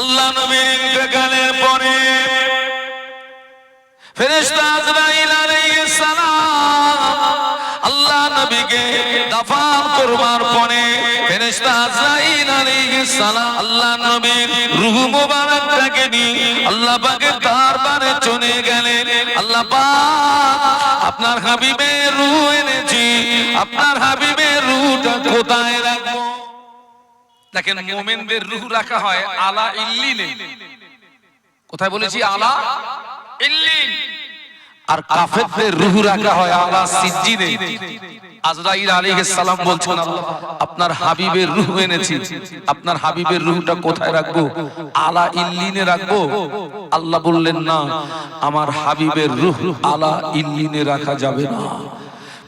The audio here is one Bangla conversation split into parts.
আল্লাহ নবীর ইন্তেকালের পরে আল্লাহ নবীকে দাফন করবার পরে আল্লাহ নবীর রূহ মুবারকটাকে নিয়ে আল্লাহ পাকের দরবারে চলে গেলেন। আল্লাহ আপনার হাবিবের রূহ এনেছি। আপনার হাবিবের রূহটা কোথায় রাখব? দেখেন মোমেনদের রুহ রাখা হয় আলা ইল্লিনে কোথায় বলেছি আলা ইল্লিন আর কাফেরদের রূহ রাখা হয় আলা সিজ্জিনে আজরাইল আলাইহিস সালাম বলছেন আল্লাহ আপনার হাবিবের রূহ এনেছি। আপনার হাবিবের রূহটা কোথায় রাখব? আলা ইল্লিনে রাখব? আল্লাহ বললেন না আমার হাবিবের রূহ আলা ইল্লিনে রাখা যাবে না।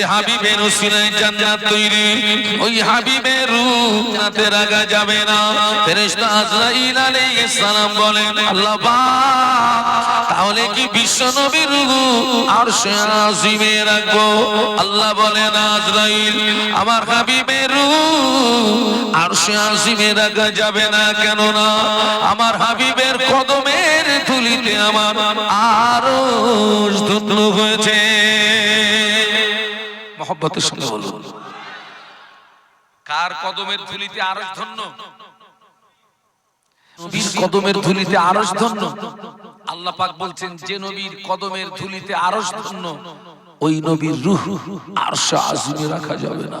যে হাবিবের উসিলায় জান্নাত তৈরি, ওই হাবিবের রূহ জান্নাতে রাখা যাবে না। ফেরেশতা আজরাইল আলাইহিস সালাম বলেন, আল্লাহ তাহলে কি বিশ্ব নবীর রূহ আরশে আজিমে রাখব? আল্লাহ বলেন, আজরাইল, আমার হাবিবের রূহ আরশে আজিমে রাখা যাবে না কেন না আমার হাবিবের কদমের ধুলিতে আমার আরও ধন্য হয়েছে। মহব্বতের সঙ্গে বলুন। কার কদমের ধুলিতে আরও ধন্য? নবীর কদমের ধুলিতে আরস ধন্য। আল্লাহ পাক বলছেন যে নবীর কদমের ধুলিতে আরশ ধন্য ওই নবীর রুহ আরশ আজমে রাখা যাবে না।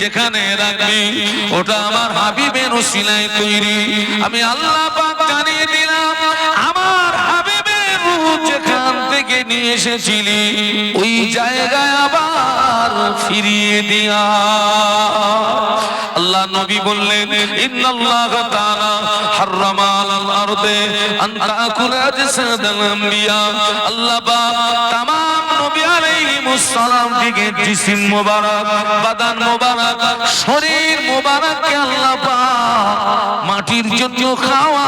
যেখানে ওটা আমার হাবিবের ওসিলায় তৈরি। আমি আল্লাহ জানিয়ে দিলাম, আমার হাবিবের যেখান থেকে নিয়ে এসেছিলি, ওই জায়গায় আবার ফিরিয়ে দিয়া। আল্লাহ নবী বললেন, ইন্নাল্লাহ তাআলা হাররামা আলাল আরদে আন তাকুলা জাসাদাল আম্বিয়া আল্লাহ পাক সালাম, দিকে জিসিম মোবারক বাদান মোবারক, শরীর মোবারককে আল্লাহ পাক মাটির জন্য খাওয়া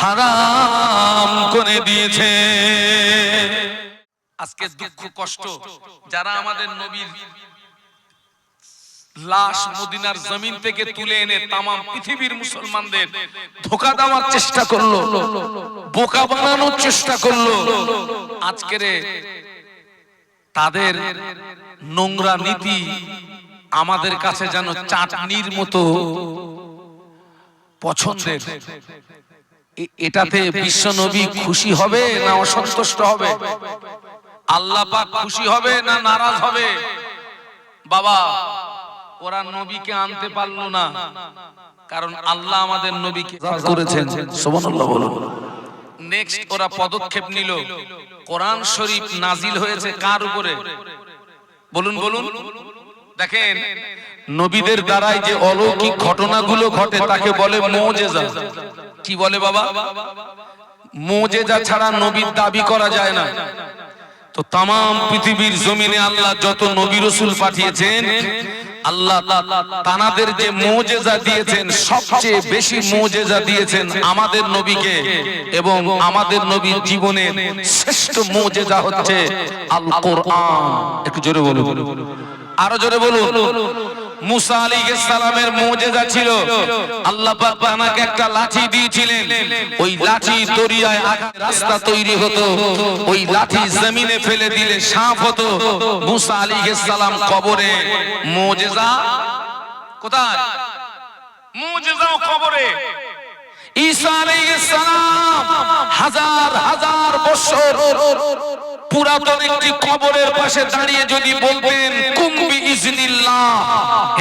হারাম করে দিয়েছে। আজকে দুঃখ, কষ্ট, যারা আমাদের নবীর লাশ মদিনার জমিন থেকে তুলে এনে তামাম পৃথিবীর মুসলমানদের ধোকা দেওয়ার চেষ্টা করল, বোকা বানানোর চেষ্টা করল, আজকের তাদের নোংরা নীতি আমাদের কাছে যেন চাটনির মতো পছন্দের। এটাতে বিশ্ব নবী খুশি হবে না অসন্তুষ্ট হবে? আল্লাহ পাক খুশি হবে না নারাজ হবে? বাবা ওরা নবীকে আনতে পারল না। কারণ আল্লাহ আমাদের নবীকে করেছেন। সুবহানাল্লাহ বলুন। নেক্সট ওরা পদক্ষেপ নিল। কোরআন শরীফ নাজিল হয়েছে কার উপরে? বলুন বলুন। দেখেন, নবীদের দ্বারাই যে অলৌকিক ঘটনাগুলো ঘটে, তাকে বলে মোজেজা। কি বলে বাবা? মোজেজা ছাড়া নবীর দাবি করা যায় না। তো তাম পৃথিবীর জমিনে আল্লাহ যত নবী রসুল পাঠিয়েছেন আল্লাহ তানাদের যে মৌজেজা দিয়েছেন, সবচেয়ে বেশি মৌজেজা দিয়েছেন আমাদের নবীকে এবং আমাদের নবীর জীবনের শ্রেষ্ঠ মৌজেজা হচ্ছে আল কোরআন একটু জোরে বলুন। আরও জোরে বলুন। মুসা আলাইহিস সালামের মুজিজা ছিল। আল্লাহ তানাকে একটা লাঠি দিয়েছিলেন। ওই লাঠি দরিয়ায় রাস্তা তৈরি হতো। ওই লাঠি জমিনে ফেলে দিলে সাপ হতো। মুসা আলাইহিস সালাম কবরে। মুজিজা কোথায়? মুজিজাও কবরে। ঈসা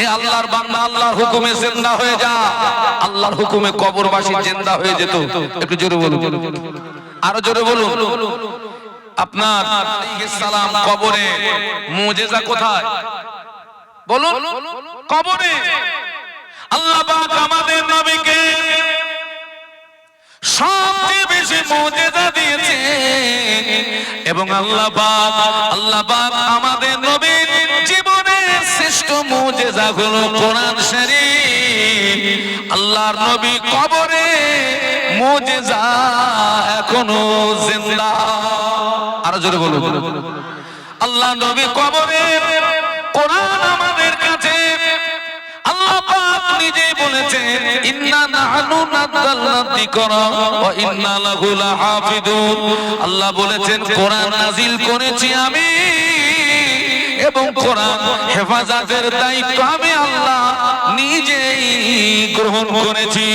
আল্লাহর হুকুমে যা। হয়ে যেত। একটু জোরে বলুন। আরও জোরে বলুন। আপনার কবরে কোথায়? বলুন। কবরে। আল্লাহ মুজিজা দিয়েছে। এবং আল্লাহ পাক আল্লাহ পাক আমাদের নবীর জীবনের শ্রেষ্ঠ মুজিজা হলো কোরআন আল্লাহর নবী কবরে মুজিজা এখনও জিন্দা। আরও জোরে বলুন। আল্লাহ নবী কবরে কোরআন আমাদের বলেছেন ইন্না নাহনু নাযালনা যিকরা ওয়া ইন্না লাহু লাহাফিজুন আল্লাহ বলেছেন, কোরআন নাজিল করেছি আমি এবং কোরআন হেফাজতের দায়িত্ব আমি আল্লাহ নিজেই গ্রহণ করেছি।